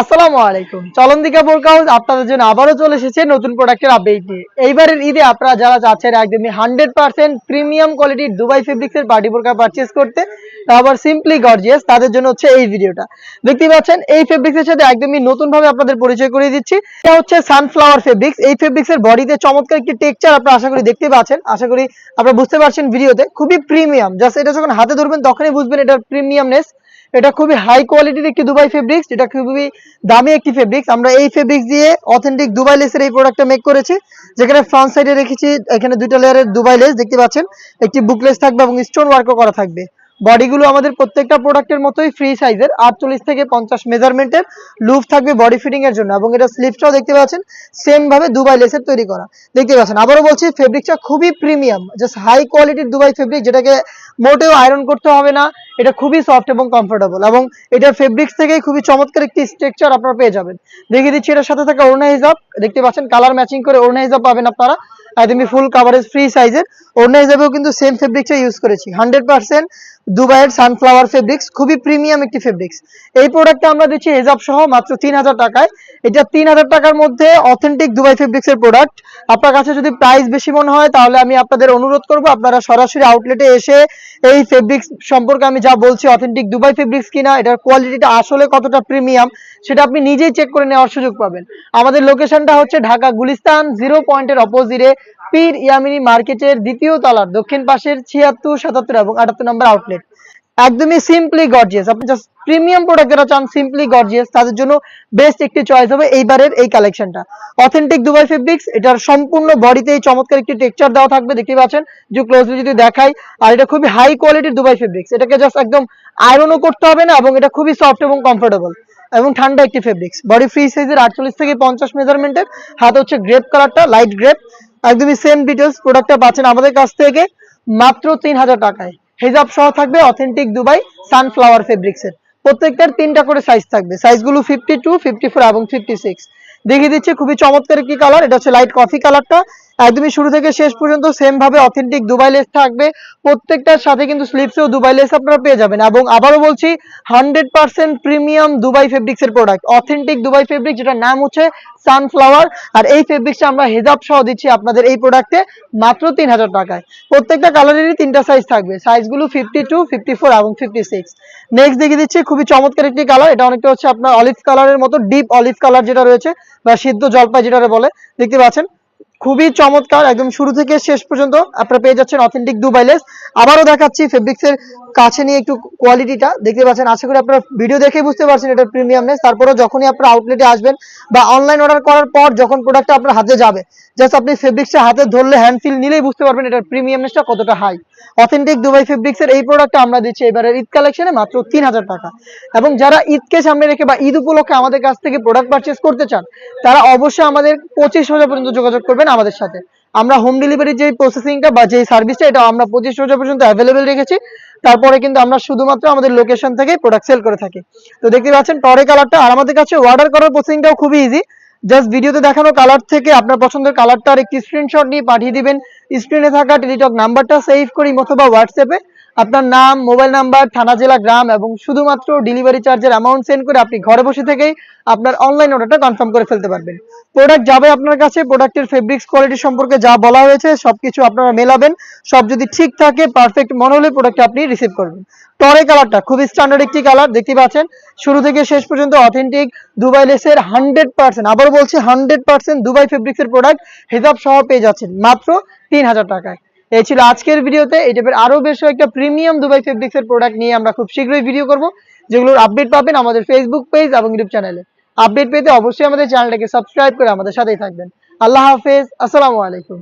আসসালামু আলাইকুম। চলন্দিকা বোরক হাউস আপনাদের জন্য আবারও চলে এসেছে নতুন প্রোডাক্টের আপডেট নিয়ে। এইবারের ঈদে আপনারা যারা চাচ্ছেন একদমই হান্ড্রেড পার্সেন্ট প্রিমিয়াম কোয়ালিটির দুবাই ফেব্রিক্সের পার্টি বোরকা পারচেস করতে আবার সিম্পলি গর্জিয়াস তাদের জন্য হচ্ছে এই ভিডিওটা। দেখতে পাচ্ছেন, এই ফেব্রিক্সের সাথে একদমই নতুন ভাবে আপনাদের পরিচয় করিয়ে দিচ্ছি। এটা হচ্ছে সানফ্লাওয়ার ফেব্রিক্স এই ফেব্রিক্সের বডিতে চমৎকার একটি টেক্সচার আপনারা আশা করি দেখতে পাচ্ছেন। আশা করি আপনারা বুঝতে পারছেন ভিডিওতে, খুবই প্রিমিয়াম জাস্ট এটা যখন হাতে ধরবেন, তখনই বুঝবেন এটার প্রিমিয়ামনেস এটা খুবই হাই কোয়ালিটির একটি দুবাই ফেব্রিক্স এটা খুবই দামি একটি ফেব্রিক্স আমরা এই ফেব্রিক্স দিয়ে অথেন্টিক দুবাই লেসের এই প্রোডাক্টটা মেক করেছি। যেখানে ফ্রন্ট সাইডে রেখেছি, এখানে দুইটা লেয়ারের দুবাই লেস দেখতে পাচ্ছেন? একটি বুকলেস থাকবে এবং স্টোন ওয়ার্কও করা থাকবে। বডিগুলো আমাদের প্রত্যেকটা প্রোডাক্টের মতোই ফ্রি সাইজের আটচল্লিশ থেকে পঞ্চাশ মেজারমেন্টের লুপ থাকবে বডি ফিটিং এর জন্য। এবং এটা স্লিপসটাও দেখতে পাচ্ছেন সেম ভাবে দুবাই লেসের তৈরি করা। দেখতে পাচ্ছেন, আবারও বলছি ফেব্রিকটা খুবই প্রিমিয়াম জাস্ট হাই কোয়ালিটির দুবাই ফেব্রিক যেটাকে মোটেও আয়রন করতে হবে না, এটা খুবই সফট এবং কমফোর্টেবল এবং এটার ফেব্রিক্স থেকেই খুবই চমৎকার একটি স্ট্রাকচার আপনারা পেয়ে যাবেন। দেখিয়ে দিচ্ছি, এটার সাথে থাকা ওড়না হিসাব দেখতে পাচ্ছেন কালার ম্যাচিং করে ওড়না হিসাব পাবেন আপনারা। একদমই ফুল কাভারেজ ফ্রি সাইজের ওড়না হিসাবেও কিন্তু সেম ফেব্রিক্সটা ইউজ করেছি। হান্ড্রেড পার্সেন্ট দুবাইয়ের সানফ্লাওয়ার ফেব্রিক্স খুবই প্রিমিয়াম একটি ফেব্রিক্স এই প্রোডাক্টটা আমরা দিচ্ছি হেজাব সহ মাত্র তিন হাজার টাকায়। এটা তিন হাজার টাকার মধ্যে অথেন্টিক দুবাই ফেব্রিক্স এর প্রোডাক্ট আপনার কাছে যদি প্রাইস বেশি মনে হয়, তাহলে আমি আপনাদের অনুরোধ করব, আপনারা সরাসরি আউটলেটে এসে এই ফেব্রিক্স সম্পর্কে আমি যা বলছি অথেন্টিক দুবাই ফেব্রিক্স কিনা, এটার কোয়ালিটিটা আসলে কতটা প্রিমিয়াম সেটা আপনি নিজেই চেক করে নেওয়ার সুযোগ পাবেন। আমাদের লোকেশনটা হচ্ছে ঢাকা গুলিস্তান জিরো পয়েন্টের অপোজিটে পীর ইয়ামিনী মার্কেটের দ্বিতীয় তলার দক্ষিণ পাশের ছিয়াত্তর, সাতাত্তর এবং আটাত্তর নম্বর আউটলেট একদমই সিম্পলি গর্জিয়াস আপনি জাস্ট প্রিমিয়াম প্রোডাক্ট যারা চান সিম্পলি গর্জিয়াস তাদের জন্য বেস্ট একটি চয়েস হবে এইবারের এই কালেকশনটা অথেন্টিক দুবাই ফেব্রিক্স এটার সম্পূর্ণ বডিতে এই চমৎকার একটি টেক্সচার দেওয়া থাকবে দেখতে পাচ্ছেন। যে ক্লোজলি যদি দেখাই, আর এটা খুবই হাই কোয়ালিটির দুবাই ফেব্রিক্স এটাকে জাস্ট একদম আয়রনও করতে হবে না, এবং এটা খুবই সফট এবং কমফোর্টেবল এবং ঠান্ডা একটি ফেব্রিক্স বডি ফ্রি সাইজের আটচল্লিশ থেকে পঞ্চাশ মেজারমেন্টের হাত হচ্ছে গ্রেপ কালারটা লাইট গ্রেপ একদমই সেম ডিটেলস প্রোডাক্টটা পাচ্ছেন আমাদের কাছ থেকে মাত্র তিন হাজার টাকায়। হেজাব সহ থাকবে অথেন্টিক দুবাই সানফ্লাওয়ার ফেব্রিক্স এর। প্রত্যেকটার তিনটা করে সাইজ থাকবে। সাইজগুলো ফিফটি টু ফিফটি ফোর এবং ফিফটি সিক্স দেখিয়ে দিচ্ছে, খুবই চমৎকার কি কালার এটা হচ্ছে লাইট কফি কালারটা একদমই শুরু থেকে শেষ পর্যন্ত সেম ভাবে অথেন্টিক দুবাই লেস থাকবে। প্রত্যেকটার সাথে কিন্তু স্লিপসেও দুবাই লেস আপনারা পেয়ে যাবেন। এবং আবারও বলছি hundred percent premium Dubai fabrics এর প্রোডাক্ট অথেন্টিক দুবাই ফেব্রিক যেটার নাম হচ্ছে সানফ্লাওয়ার আর এই ফেব্রিক্সটা আমরা হেজাব সহ দিচ্ছি আপনাদের এই প্রোডাক্টে মাত্র তিন হাজার টাকায়। প্রত্যেকটা কালারেরই তিনটা সাইজ থাকবে। সাইজগুলো ফিফটি টু ফিফটি ফোর এবং ফিফটি সিক্স নেক্সট দেখিয়ে দিচ্ছি, খুবই চমৎকার একটি কালার এটা অনেকটা হচ্ছে আপনার অলিভ কালারের মতো ডিপ অলিভ কালার যেটা রয়েছে বা সিদ্ধ জলপাই যেটা বলে। দেখতে পাচ্ছেন? খুবই চমৎকার, একদম শুরু থেকে শেষ পর্যন্ত আপনারা পেয়ে যাচ্ছেন অথেন্টিক দুবাইলেস আবারও দেখাচ্ছি ফেব্রিক্স এর কাছে নিয়ে একটু কোয়ালিটিটা দেখতে পাচ্ছেন। আশা করি আপনারা ভিডিও দেখেই বুঝতে পারছেন এটার প্রিমিয়ামনেস তারপরেও যখনই আপনারা আউটলেটে আসবেন বা অনলাইন অর্ডার করার পর যখন প্রোডাক্টটা আপনার হাতে যাবে জাস্ট আপনি ফেব্রিক্সটা হাতে ধরলে হ্যান্ড ফিল নিলেই বুঝতে পারবেন এটার প্রিমিয়ামনেসটা কতটা হাই অথেন্টিক দুবাই ফেব্রিক্স এর এই প্রোডাক্টটা আমরা দিচ্ছি এবারের ঈদ কালেকশনে মাত্র তিন হাজার টাকা। এবং যারা ঈদকে সামনে রেখে বা ঈদ উপলক্ষে আমাদের কাছ থেকে প্রোডাক্ট পারচেস করতে চান, তারা অবশ্যই আমাদের পঁচিশ হাজার পর্যন্ত যোগাযোগ করবেন আমাদের সাথে। আমরা হোম ডেলিভারির যে প্রসেসিংটা বা যে সার্ভিসটা এটা আমরা পঁচিশ রোজা পর্যন্ত অ্যাভেলেবেল রেখেছি। তারপরে কিন্তু আমরা শুধুমাত্র আমাদের লোকেশন থেকে প্রোডাক্ট সেল করে থাকি। তো দেখতে পাচ্ছেন টরে কালারটা আর আমাদের কাছে অর্ডার করার প্রসেসিংটাও খুবই ইজি জাস্ট ভিডিওতে দেখানো কালার থেকে আপনার পছন্দের কালারটার একটি স্ক্রিনশট নিয়ে পাঠিয়ে দিবেন। স্ক্রিনে থাকা টেলিটক নাম্বারটা সেভ করি অথবা হোয়াটসঅ্যাপে আপনার নাম, মোবাইল নাম্বার, থানা, জেলা, গ্রাম এবং শুধুমাত্র ডেলিভারি চার্জের অ্যামাউন্ট সেন্ড করে আপনি ঘরে বসে থেকেই আপনার অনলাইন অর্ডারটা কনফার্ম করে ফেলতে পারবেন। প্রোডাক্ট যাবে আপনার কাছে প্রোডাক্টের ফেব্রিক্স কোয়ালিটি সম্পর্কে যা বলা হয়েছে, সবকিছু আপনারা মেলাবেন। সব যদি ঠিক থাকে পারফেক্ট মনে হলে প্রোডাক্ট আপনি রিসিভ করবেন। টরে কালারটা খুবই স্ট্যান্ডার্ড একটি কালার দেখতে পাচ্ছেন? শুরু থেকে শেষ পর্যন্ত অথেন্টিক দুবাই লেসের হান্ড্রেড পার্সেন্ট আবার বলছি হান্ড্রেড পার্সেন্ট দুবাই ফেব্রিক্সের প্রোডাক্ট হিসাব সহ পেয়ে যাচ্ছেন মাত্র তিন হাজার টাকায়। এই ছিল আজকের ভিডিওতে। এই টাইপের আরও বেশ একটা প্রিমিয়াম দুবাই ফেব্রিক্স এর প্রোডাক্ট নিয়ে আমরা খুব শীঘ্রই ভিডিও করব, যেগুলোর আপডেট পাবেন আমাদের ফেসবুক পেজ এবং ইউটিউব চ্যানেলে আপডেট পেতে অবশ্যই আমাদের চ্যানেলটাকে সাবস্ক্রাইব করে আমাদের সাথেই থাকবেন। আল্লাহ হাফেজ, আসসালামু আলাইকুম।